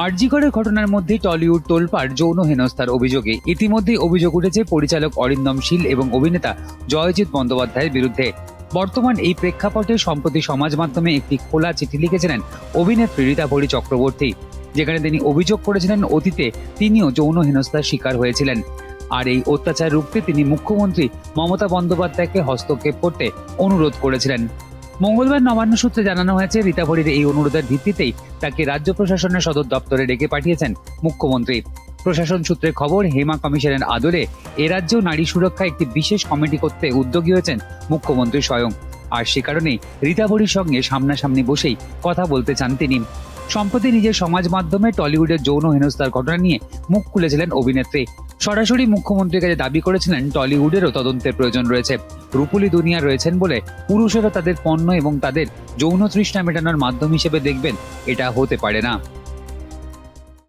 আরজিকরের ঘটনার মধ্যে টলিউড তোলপাড় যৌন হেনস্থার অভিযোগে। ইতিমধ্যেই অভিযোগ উঠেছে পরিচালক অরিন্দম শীল এবং অভিনেতা জয়জিৎ বন্দ্যোপাধ্যায়ের বিরুদ্ধে। বর্তমান এই প্রেক্ষাপটে সম্প্রতি সমাজ মাধ্যমে একটি খোলা চিঠি লিখেছিলেন অভিনেত্রী রীতাভরি চক্রবর্তী, যেখানে তিনি অভিযোগ করেছিলেন অতীতে তিনিও যৌন হেনস্থার শিকার হয়েছিলেন। আর এই অত্যাচার রুখতে তিনি মুখ্যমন্ত্রী মমতা বন্দ্যোপাধ্যায়কে হস্তক্ষেপ করতে অনুরোধ করেছিলেন। মঙ্গলবার নবান্ন সূত্রে জানানো হয়েছে রীতাভরির এই অনুরোধের ভিত্তিতেই তাকে রাজ্য প্রশাসনের সদর দপ্তরে ডেকে পাঠিয়েছেন মুখ্যমন্ত্রী। প্রশাসন সূত্রে খবর, হেমা কমিশনের আদলে এ রাজ্যেও নারী সুরক্ষা একটি বিশেষ কমিটি করতে উদ্যোগী হয়েছেন মুখ্যমন্ত্রী স্বয়ং। আর সে কারণেই রীতাভরির সঙ্গে সামনাসামনি বসেই কথা বলতে চান তিনি। সম্প্রতি নিজের সমাজ মাধ্যমে টলিউডের যৌন হেনস্থার ঘটনা নিয়ে মুখ খুলেছিলেন অভিনেত্রী। সরাসরি মুখ্যমন্ত্রীর কাছে দাবি করেছিলেন, টলিউডেরও তদন্তের প্রয়োজন রয়েছে। রূপুলি দুনিয়া রয়েছেন বলে পুরুষেরা তাদের পণ্য এবং তাদের যৌন তৃষ্ণা মেটানোর মাধ্যম হিসেবে দেখবেন, এটা হতে পারে না।